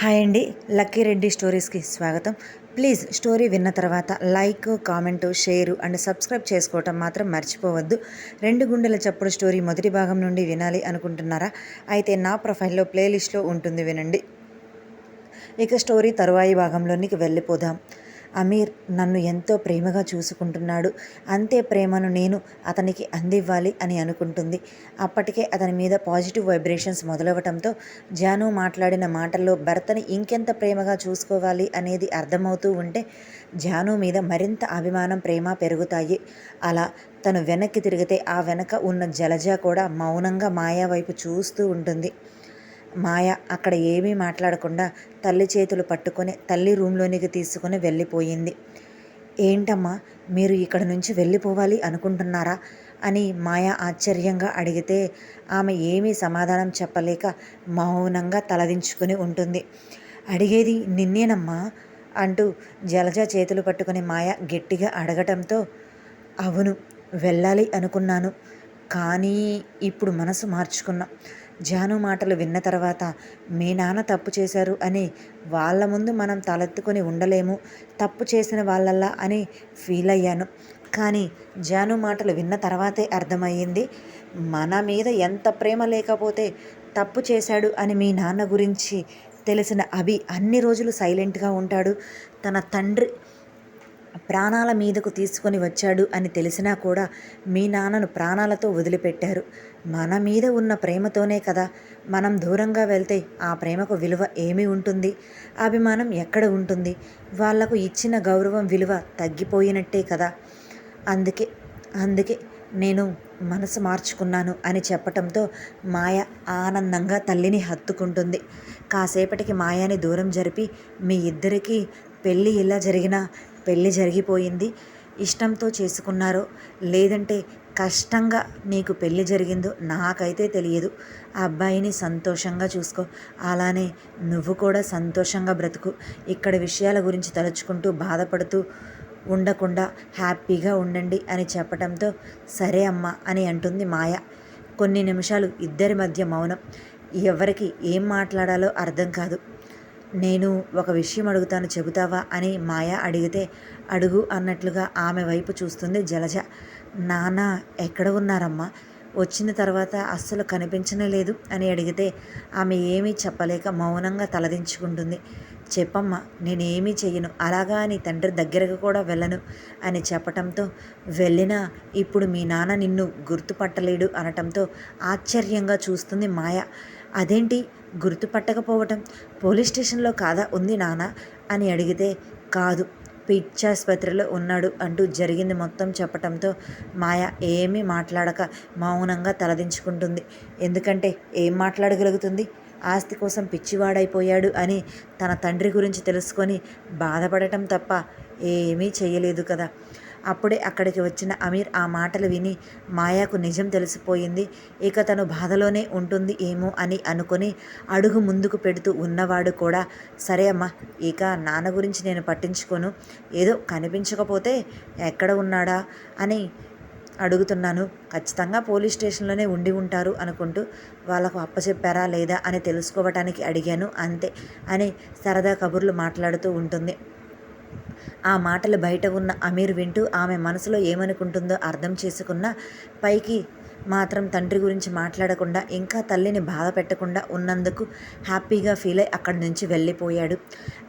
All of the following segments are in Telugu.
హాయ్ అండి లక్కీ రెడ్డి స్టోరీస్కి స్వాగతం. ప్లీజ్ స్టోరీ విన్న తర్వాత like comment share and subscribe చేసుకోవటం మాత్రం మర్చిపోవద్దు. రెండు గుండెల చప్పుడు స్టోరీ మొదటి భాగం నుండి వినాలి అనుకుంటున్నారా? అయితే నా ప్రొఫైల్లో ప్లేలిస్ట్లో ఉంటుంది వినండి. ఇక స్టోరీ తరువాయి భాగంలోనికి వెళ్ళిపోదాం. అమీర్ నన్ను ఎంతో ప్రేమగా చూసుకుంటున్నాడు. అంతే ప్రేమను నేను అతనికి అందివ్వాలి అని అనుకుంటుంది. అప్పటికే అతని మీద పాజిటివ్ వైబ్రేషన్స్ మొదలవటంతో జాను మాట్లాడిన మాటల్లో భర్తని ఇంకెంత ప్రేమగా చూసుకోవాలి అనేది అర్థమవుతూ ఉంటే జాను మీద మరింత అభిమానం ప్రేమ పెరుగుతాయి. అలా తను వెనక్కి తిరిగితే ఆ వెనక ఉన్న జలజ కూడా మౌనంగా మాయా వైపు చూస్తూ ఉంటుంది. మాయ అక్కడ ఏమీ మాట్లాడకుండా తల్లి చేతులు పట్టుకొని తల్లి రూమ్లోనికి తీసుకుని వెళ్ళిపోయింది. ఏంటమ్మా మీరు ఇక్కడ నుంచి వెళ్ళిపోవాలి అనుకుంటున్నారా? అని మాయ ఆశ్చర్యంగా అడిగితే ఆమె ఏమీ సమాధానం చెప్పలేక మౌనంగా తలదించుకుని ఉంటుంది. అడిగేది నిన్నేనమ్మా? అంటూ జలజ చేతులు పట్టుకుని మాయ గట్టిగా అడగటంతో అవును వెళ్ళాలి అనుకున్నాను. కానీ ఇప్పుడు మనసు మార్చుకున్నా. జాను మాటలు విన్న తర్వాత మీ నాన్న తప్పు చేశారు అని వాళ్ళ ముందు మనం తలెత్తుకొని ఉండలేము. తప్పు చేసిన వాళ్ళల్లా అని ఫీల్ అయ్యాను. కానీ జాను మాటలు విన్న తర్వాతే అర్థమయ్యింది. మన మీద ఎంత ప్రేమ లేకపోతే తప్పు చేశాడు అని మీ నాన్న గురించి తెలిసిన అభి అన్ని రోజులు సైలెంట్గా ఉంటాడు. తన తండ్రి ప్రాణాల మీదకు తీసుకొని వచ్చాడు అని తెలిసినా కూడా మీ నాన్నను ప్రాణాలతో వదిలిపెట్టారు. మన మీద ఉన్న ప్రేమతోనే కదా మనం దూరంగా వెళ్తే ఆ ప్రేమకు విలువ ఏమి ఉంటుంది. అభిమానం ఎక్కడ ఉంటుంది? వాళ్ళకు ఇచ్చిన గౌరవం విలువ తగ్గిపోయినట్టే కదా. అందుకే అందుకే నేను మనసు మార్చుకున్నాను అని చెప్పటంతో మాయ ఆనందంగా తల్లిని హత్తుకుంటుంది. కాసేపటికి మాయాని దూరం జరిపి మీ ఇద్దరికీ పెళ్ళి ఇలా జరిగినా పెళ్ళి జరిగిపోయింది. ఇష్టంతో చేసుకున్నారో? లేదంటే కష్టంగా నీకు పెళ్ళి జరిగిందో నాకైతే తెలియదు. ఆ అబ్బాయిని సంతోషంగా చూసుకో. అలానే నువ్వు కూడా సంతోషంగా బ్రతుకు. ఇక్కడ విషయాల గురించి తలుచుకుంటూ బాధపడుతూ ఉండకుండా హ్యాపీగా ఉండండి అని చెప్పడంతో సరే అమ్మా అని అంటుంది మాయ. కొన్ని నిమిషాలు ఇద్దరి మధ్య మౌనం. ఎవరికి ఏం మాట్లాడాలో అర్థం కాదు. నేను ఒక విషయం అడుగుతాను చెబుతావా అని మాయ అడిగితే అడుగు అన్నట్లుగా ఆమె వైపు చూస్తుంది జలజ. నాన్న ఎక్కడ ఉన్నారమ్మా? వచ్చిన తర్వాత అస్సలు కనిపించనే లేదు అని అడిగితే ఆమె ఏమీ చెప్పలేక మౌనంగా తలదించుకుంటుంది. చెప్పమ్మా నేనేమీ చెయ్యను. అలాగా నీ తండ్రి దగ్గరకు కూడా వెళ్ళను అని చెప్పటంతో వెళ్ళినా ఇప్పుడు మీ నాన్న నిన్ను గుర్తుపట్టలేడు అనటంతో ఆశ్చర్యంగా చూస్తుంది మాయ. అదేంటి? గుర్తుపట్టకపోవటం పోలీస్ స్టేషన్లో కాదా ఉంది నాన్న అని అడిగితే కాదు పిచ్చాసుపత్రిలో ఉన్నాడు అంటూ జరిగింది మొత్తం చెప్పటంతో మాయ ఏమీ మాట్లాడక మౌనంగా తలదించుకుంటుంది. ఎందుకంటే ఏం మాట్లాడగలుగుతుంది? ఆస్తి కోసం పిచ్చివాడైపోయాడు అని తన తండ్రి గురించి తెలుసుకొని బాధపడటం తప్ప ఏమీ చేయలేదు కదా. అప్పుడే అక్కడికి వచ్చిన అమీర్ ఆ మాటలు విని మాయాకు నిజం తెలిసిపోయింది. ఇక తను బాధలోనే ఉంటుంది ఏమో అని అనుకొని అడుగు ముందుకు పెడుతూ ఉన్నవాడు కూడా సరే అమ్మా ఇక నాన్న గురించి నేను పట్టించుకోను. ఏదో కనిపించకపోతే ఎక్కడ ఉన్నాడా అని అడుగుతున్నాను. ఖచ్చితంగా పోలీస్ స్టేషన్లోనే ఉండి ఉంటారు అనుకుంటూ వాళ్ళకు అప్పచెప్పారా లేదా అని తెలుసుకోవటానికి అడిగాను. అంతే అని సరదా కబుర్లు మాట్లాడుతూ ఉంటుంది. ఆ మాటలు బయట ఉన్న అమీర్ వింటూ ఆమె మనసులో ఏమనుకుంటుందో అర్థం చేసుకున్న పైకి మాత్రం తండ్రి గురించి మాట్లాడకుండా ఇంకా తల్లిని బాధ పెట్టకుండా ఉన్నందుకు హ్యాపీగా ఫీల్ అయ్యి అక్కడి నుంచి వెళ్ళిపోయాడు.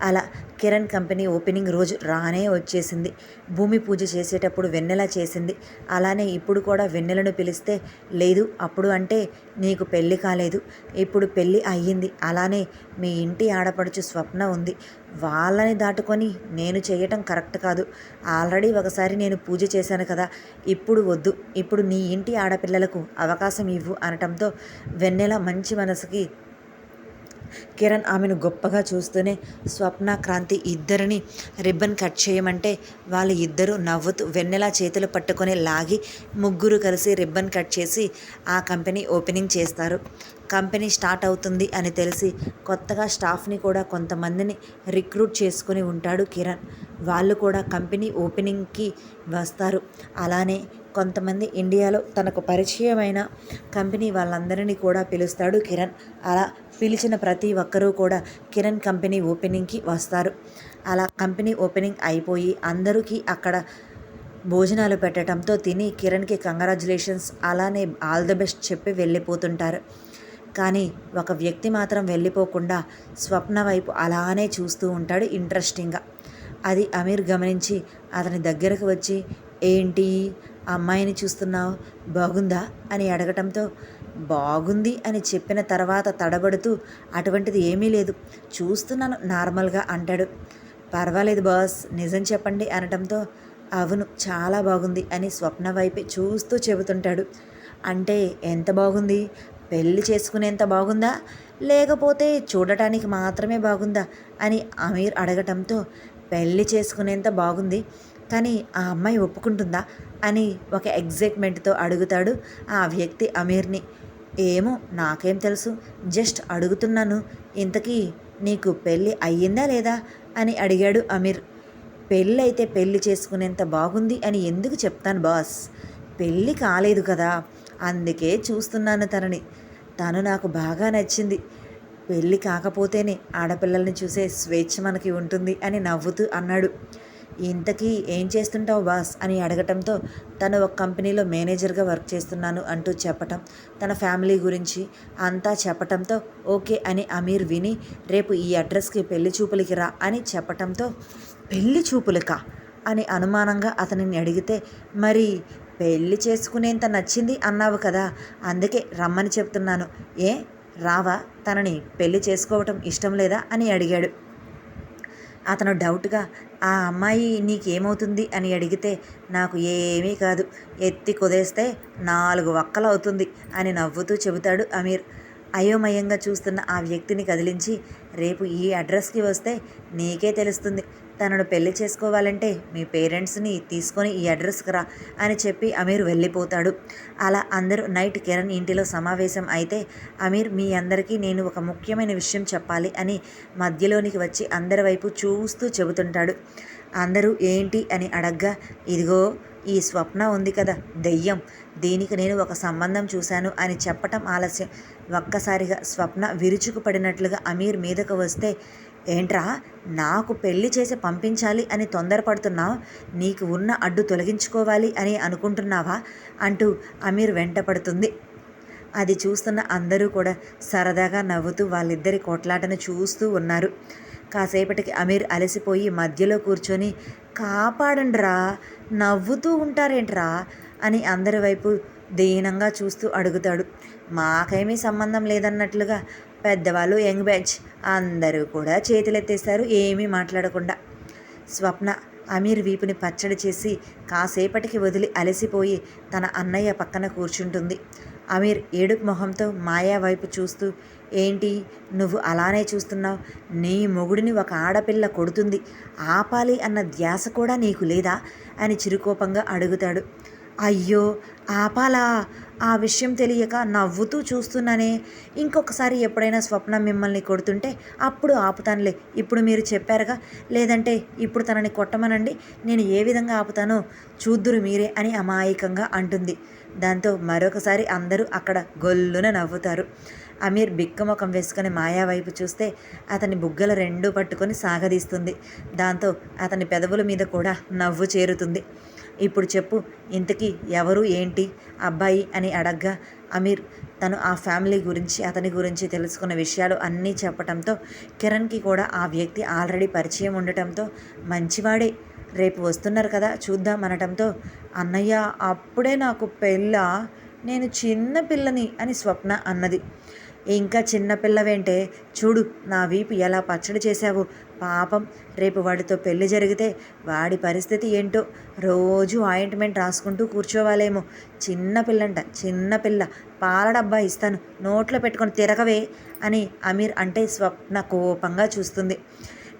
అలా కిరణ్ కంపెనీ ఓపెనింగ్ రోజు రానే వచ్చేసింది. భూమి పూజ చేసేటప్పుడు వెన్నెల చేసింది. అలానే ఇప్పుడు కూడా వెన్నెలను పిలిస్తే లేదు అప్పుడు అంటే నీకు పెళ్ళి కాలేదు. ఇప్పుడు పెళ్ళి అయ్యింది. అలానే మీ ఇంటి ఆడపడుచు స్వప్న ఉంది. వాళ్ళని దాటుకొని నేను చేయటం కరెక్ట్ కాదు. ఆల్రెడీ ఒకసారి నేను పూజ చేశాను కదా. ఇప్పుడు వద్దు. ఇప్పుడు నీ ఇంటి ఆడపిల్లలకు అవకాశం ఇవ్వు అనటంతో వెన్నెల మంచి మనసుకి కిరణ్ ఆమెను గొప్పగా చూస్తూనే స్వప్న క్రాంతి ఇద్దరిని రిబ్బన్ కట్ చేయమంటే వాళ్ళు ఇద్దరు నవ్వుతూ వెన్నెల చేతులు పట్టుకొని లాగి ముగ్గురు కలిసి రిబ్బన్ కట్ చేసి ఆ కంపెనీ ఓపెనింగ్ చేస్తారు. కంపెనీ స్టార్ట్ అవుతుంది అని తెలిసి కొత్తగా స్టాఫ్ని కూడా కొంతమందిని రిక్రూట్ చేసుకుని ఉంటాడు కిరణ్. వాళ్ళు కూడా కంపెనీ ఓపెనింగ్కి వస్తారు. అలానే కొంతమంది ఇండియాలో తనకు పరిచయమైన కంపెనీ వాళ్ళందరినీ కూడా పిలుస్తాడు కిరణ్. అలా పిలిచిన ప్రతి ఒక్కరూ కూడా కిరణ్ కంపెనీ ఓపెనింగ్కి వస్తారు. అలా కంపెనీ ఓపెనింగ్ అయిపోయి అందరికీ అక్కడ భోజనాలు పెట్టడంతో తిని కిరణ్కి కంగ్రాచులేషన్స్ అలానే ఆల్ ద బెస్ట్ చెప్పి వెళ్ళిపోతుంటారు. కానీ ఒక వ్యక్తి మాత్రం వెళ్ళిపోకుండా స్వప్న వైపు అలానే చూస్తూ ఉంటాడు ఇంట్రెస్టింగ్గా. అది అమీర్ గమనించి అతని దగ్గరకు వచ్చి ఏంటి? అమ్మాయిని చూస్తున్నావు? బాగుందా? అని అడగటంతో బాగుంది అని చెప్పిన తర్వాత తడబడుతూ అటువంటిది ఏమీ లేదు. చూస్తున్నాను నార్మల్గా అంటాడు. పర్వాలేదు బాస్ నిజం చెప్పండి అనటంతో అవును చాలా బాగుంది అని స్వప్న వైపే చూస్తూ చెబుతుంటాడు. అంటే ఎంత బాగుంది? పెళ్ళి చేసుకునేంత బాగుందా? లేకపోతే చూడటానికి మాత్రమే బాగుందా? అని అమీర్ అడగటంతో పెళ్ళి చేసుకునేంత బాగుంది కానీ ఆ అమ్మాయి ఒప్పుకుంటుందా? అని ఒక ఎగ్జైట్మెంట్తో అడుగుతాడు ఆ వ్యక్తి అమీర్ని. ఏమో నాకేం తెలుసు. జస్ట్ అడుగుతున్నాను. ఇంతకీ నీకు పెళ్ళి అయ్యిందా లేదా? అని అడిగాడు అమీర్. పెళ్ళి అయితే పెళ్ళి చేసుకునేంత బాగుంది అని ఎందుకు చెప్తాను బాస్? పెళ్ళి కాలేదు కదా. అందుకే చూస్తున్నాను తనని. తను నాకు బాగా నచ్చింది. పెళ్ళి కాకపోతేనే ఆడపిల్లల్ని చూసే స్వేచ్ఛ మనకి ఉంటుంది అని నవ్వుతూ అన్నాడు. ఇంతకీ ఏం చేస్తుంటావు బాస్? అని అడగటంతో తను ఒక కంపెనీలో మేనేజర్గా వర్క్ చేస్తున్నాను అంటూ చెప్పటం తన ఫ్యామిలీ గురించి అంతా చెప్పటంతో ఓకే అని అమీర్ విని రేపు ఈ అడ్రస్కి పెళ్ళి చూపులకి రా అని చెప్పటంతో పెళ్ళి చూపులకా? అని అనుమానంగా అతనిని అడిగితే మరి పెళ్ళి చేసుకునేంత నచ్చింది అన్నావు కదా అందుకే రమ్మని చెప్తున్నాను. ఏ? రావా? తనని పెళ్ళి చేసుకోవటం ఇష్టం లేదా? అని అడిగాడు. అతను డౌట్గా ఆ అమ్మాయి నీకేమవుతుంది? అని అడిగితే నాకు ఏమీ కాదు. ఎత్తి కుదేస్తే నాలుగు వక్కలు అవుతుంది అని నవ్వుతూ చెబుతాడు అమీర్. అయోమయంగా చూస్తున్న ఆ వ్యక్తిని కదిలించి రేపు ఈ అడ్రస్కి వస్తే నీకే తెలుస్తుంది. తనను పెళ్ళి చేసుకోవాలంటే మీ పేరెంట్స్ని తీసుకొని ఈ అడ్రస్కి రా అని చెప్పి అమీర్ వెళ్ళిపోతాడు. అలా అందరూ నైట్ కిరణ్ ఇంటిలో సమావేశం అయితే అమీర్ మీ అందరికీ నేను ఒక ముఖ్యమైన విషయం చెప్పాలి అని మధ్యలోనికి వచ్చి అందరి వైపు చూస్తూ చెబుతుంటాడు. అందరూ ఏంటి? అని అడగ్గా ఇదిగో ఈ స్వప్న ఉంది కదా దెయ్యం. దీనికి నేను ఒక సంబంధం చూశాను అని చెప్పటం ఆలస్యం. ఒక్కసారిగా స్వప్న విరుచుకుపడినట్లుగా అమీర్ మీదకు వస్తే ఏంట్రా నాకు పెళ్ళి చేసి పంపించాలి అని తొందరపడుతున్నావు? నీకు ఉన్న అడ్డు తొలగించుకోవాలి అని అనుకుంటున్నావా? అంటూ అమీర్ వెంటపడుతుంది అది చూస్తున్న అందరూ కూడా సరదాగా నవ్వుతూ వాళ్ళిద్దరి కొట్లాటను చూస్తూ ఉన్నారు. కాసేపటికి అమీర్ అలసిపోయి మధ్యలో కూర్చొని కాపాడండిరా నవ్వుతూ ఉంటారేంట్రా అని అందరి వైపు దీనంగా చూస్తూ అడుగుతాడు. మాకేమీ సంబంధం లేదన్నట్లుగా పెద్దవాళ్ళు యంగ్ బ్యాచ్ అందరూ కూడా చేతులెత్తేస్తారు ఏమీ మాట్లాడకుండా. స్వప్న అమీర్ వీపుని పచ్చడి చేసి కాసేపటికి వదిలి అలసిపోయి తన అన్నయ్య పక్కన కూర్చుంటుంది. అమీర్ ఏడుపు మొహంతో మాయా వైపు చూస్తూ ఏంటి? నువ్వు అలానే చూస్తున్నావు? నీ మొగుడిని ఒక ఆడపిల్ల కొడుతుంది. ఆపాలి అన్న ధ్యాస కూడా నీకు లేదా అని చిరుకోపంగా అడుగుతాడు. అయ్యో ఆపాలా? ఆ విషయం తెలియక నవ్వుతూ చూస్తున్నానే. ఇంకొకసారి ఎప్పుడైనా స్వప్న మిమ్మల్ని కొడుతుంటే అప్పుడు ఆపుతానులే. ఇప్పుడు మీరు చెప్పారుగా. లేదంటే ఇప్పుడు తనని కొట్టమనండి. నేను ఏ విధంగా ఆపుతానో చూద్దురు మీరే అని అమాయకంగా అంటుంది. దాంతో మరొకసారి అందరూ అక్కడ గొల్లున నవ్వుతారు. అమీర్ బిక్కముఖం వేసుకుని మాయా వైపు చూస్తే అతని బుగ్గలు రెండూ పట్టుకొని సాగదీస్తుంది. దాంతో అతని పెదవుల మీద కూడా నవ్వు చేరుతుంది. ఇప్పుడు చెప్పు ఇంతకీ ఎవరు ఏంటి అబ్బాయి అని అడగ్గా అమీర్ తను ఆ ఫ్యామిలీ గురించి అతని గురించి తెలుసుకున్న విషయాలు అన్నీ చెప్పటంతో కిరణ్కి కూడా ఆ వ్యక్తి ఆల్రెడీ పరిచయం ఉండటంతో మంచివాడే రేపు వస్తున్నారు కదా చూద్దాం అనటంతో అన్నయ్య అప్పుడే నాకు పెళ్ళ నేను చిన్న పిల్లని అని స్వప్న అన్నది. ఇంకా చిన్నపిల్లవేంటే చూడు నా వీపు ఎలా పచ్చడి చేశావు. పాపం రేపు వాడితో పెళ్ళి జరిగితే వాడి పరిస్థితి ఏంటో రోజు ఆయింట్మెంట్ రాసుకుంటూ కూర్చోవాలేమో. చిన్నపిల్లంట చిన్నపిల్ల పాల డబ్బా ఇస్తాను నోట్లో పెట్టుకొని తిరగవే అని అమీర్ అంటే స్వప్న కోపంగా చూస్తుంది.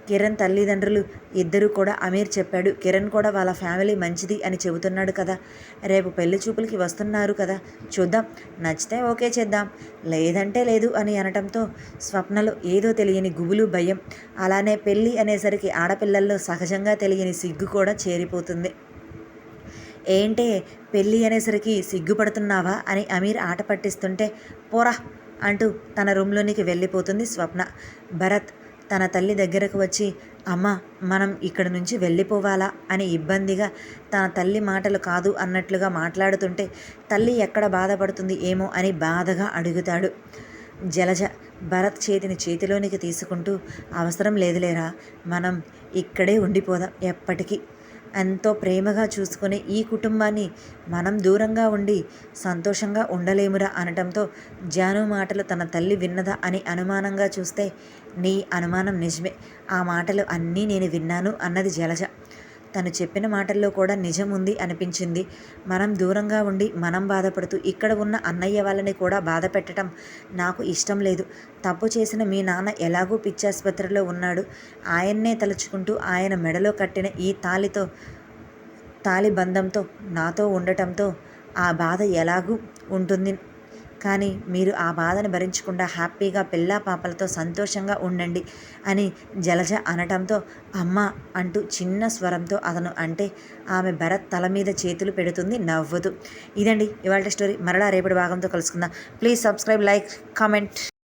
కిరణ్ తల్లిదండ్రులు ఇద్దరు కూడా అమీర్ చెప్పాడు కిరణ్ కూడా వాళ్ళ ఫ్యామిలీ మంచిది అని చెబుతున్నాడు కదా. రేపు పెళ్ళి చూపులకి వస్తున్నారు కదా చూద్దాం. నచ్చితే ఓకే చేద్దాం. లేదంటే లేదు అని అనటంతో స్వప్నలో ఏదో తెలియని గుబులు భయం అలానే పెళ్ళి అనేసరికి ఆడపిల్లల్లో సహజంగా తెలియని సిగ్గు కూడా చేరిపోతుంది. ఏంటే పెళ్ళి అనేసరికి సిగ్గుపడుతున్నావా? అని అమీర్ ఆట పట్టిస్తుంటే పోరా అంటూ తన రూమ్లోనికి వెళ్ళిపోతుంది స్వప్న. భరత్ తన తల్లి దగ్గరకు వచ్చి అమ్మ మనం ఇక్కడ నుంచి వెళ్ళిపోవాలా? అని ఇబ్బందిగా తన తల్లి మాటలు కాదు అన్నట్లుగా మాట్లాడుతుంటే తల్లి ఎక్కడ బాధపడుతుంది ఏమో అని బాధగా అడుగుతాడు. జలజ భరత్ చేతిని చేతిలోనికి తీసుకుంటూ అవసరం లేదులేరా మనం ఇక్కడే ఉండిపోదాం ఎప్పటికీ. ఎంతో ప్రేమగా చూసుకునే ఈ కుటుంబాన్ని మనం దూరంగా ఉండి సంతోషంగా ఉండలేమురా అనటంతో జాను మాటలు తన తల్లి విన్నదా అని అనుమానంగా చూస్తే నీ అనుమానం నిజమే. ఆ మాటలు అన్నీ నేను విన్నాను అన్నది జలజ. తను చెప్పిన మాటల్లో కూడా నిజం ఉంది అనిపించింది. మనం దూరంగా ఉండి మనం బాధపడుతూ ఇక్కడ ఉన్న అన్నయ్య వాళ్ళని కూడా బాధ పెట్టడం నాకు ఇష్టం లేదు. తప్పు చేసిన మీ నాన్న ఎలాగూ పిచ్చాసుపత్రిలో ఉన్నాడు. ఆయన్నే తలుచుకుంటూ ఆయన మెడలో కట్టిన ఈ తాలితో తాలి బంధంతో నాతో ఉండటంతో ఆ బాధ ఎలాగూ ఉంటుంది కానీ మీరు ఆ బాధను భరించకుండా హ్యాపీగా పిల్లా పాపలతో సంతోషంగా ఉండండి అని జలజ అనటంతో అమ్మ అంటూ చిన్న స్వరంతో అతను అంటే ఆమె భరత్ తల మీద చేతులు పెడుతుంది నవ్వుతూ. ఇదండి ఇవాళ స్టోరీ. మరలా రేపటి భాగంతో కలుసుకుందాం. Please subscribe like comment.